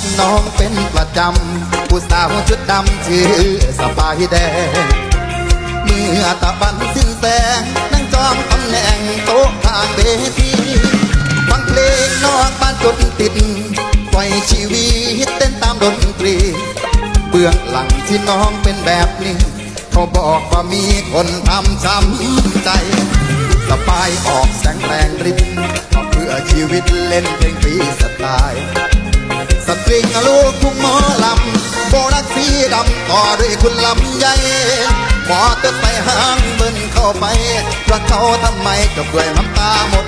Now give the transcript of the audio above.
บน้องเป็นประจำผู้สาวชุดดำชื่อสปายแดง เมื่อตะวันสิ้นแสงนั่งจองตำแหน่งโต๊ะทางเวทีฟังเพลงนอกบ้านจนติดปล่อยชีวิตเต้นตามดนตรี เบื้องหลังที่น้องเป็นแบบนี้ เขาบอกว่ามีคนทำช้ำใจสปายออกแสงแรงริบเพื่อชีวิตเล่นเพลงฟีสไตล์ สิ่งลูกทุ่งหมอลำโบรักสีดำต่อด้วยคุณลำใหญ่หมอเตอร์ไปห้างเบิ้นเข้าไปเพราเขาทำไมจบด้วยน้ำตาหมด